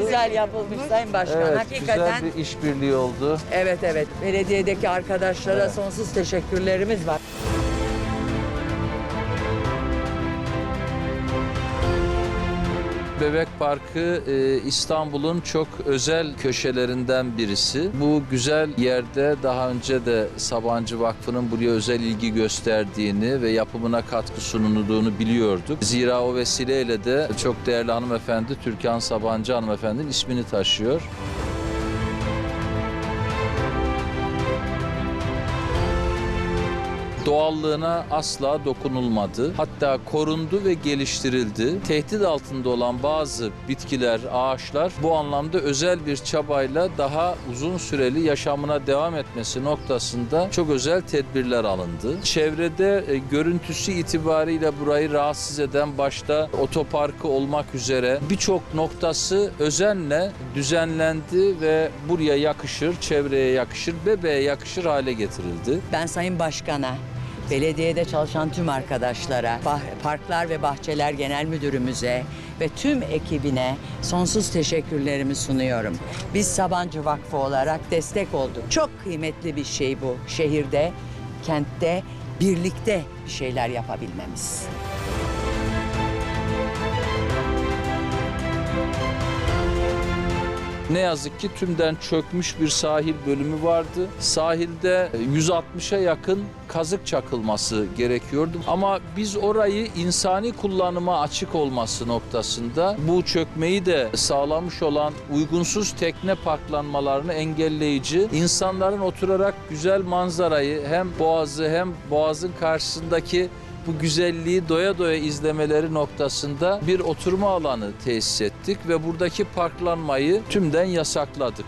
güzel yapılmış Sayın Başkan. Evet, Hakikaten güzel bir işbirliği oldu. evet evet belediyedeki arkadaşlara sonsuz teşekkürlerimiz var. Bebek Parkı e, İstanbul'un çok özel köşelerinden birisi. Bu güzel yerde daha önce de Sabancı Vakfı'nın buraya özel ilgi gösterdiğini ve yapımına katkı sunulduğunu biliyorduk. Zira o vesileyle de çok değerli hanımefendi Türkan Sabancı hanımefendinin ismini taşıyor. Doğallığına asla dokunulmadı. Hatta korundu ve geliştirildi. Tehdit altında olan bazı bitkiler, ağaçlar bu anlamda özel bir çabayla daha uzun süreli yaşamına devam etmesi noktasında çok özel tedbirler alındı. Çevrede e, görüntüsü itibariyle burayı rahatsız eden başta otoparkı olmak üzere birçok noktası özenle düzenlendi ve buraya yakışır, çevreye yakışır, bebeğe yakışır hale getirildi. Ben Sayın Başkan'a, belediyede çalışan tüm arkadaşlara, Parklar ve Bahçeler Genel Müdürümüze ve tüm ekibine sonsuz teşekkürlerimi sunuyorum. Biz Sabancı Vakfı olarak destek olduk. Çok kıymetli bir şey bu. Şehirde, kentte birlikte bir şeyler yapabilmemiz. Ne yazık ki tümden çökmüş bir sahil bölümü vardı. Sahilde 160'a yakın kazık çakılması gerekiyordu. Ama biz orayı insani kullanıma açık olması noktasında bu çökmeyi de sağlamış olan uygunsuz tekne parklanmalarını engelleyici, insanların oturarak güzel manzarayı hem boğazı hem boğazın karşısındaki bu güzelliği doya doya izlemeleri noktasında bir oturma alanı tesis ettik ve buradaki parklanmayı tümden yasakladık.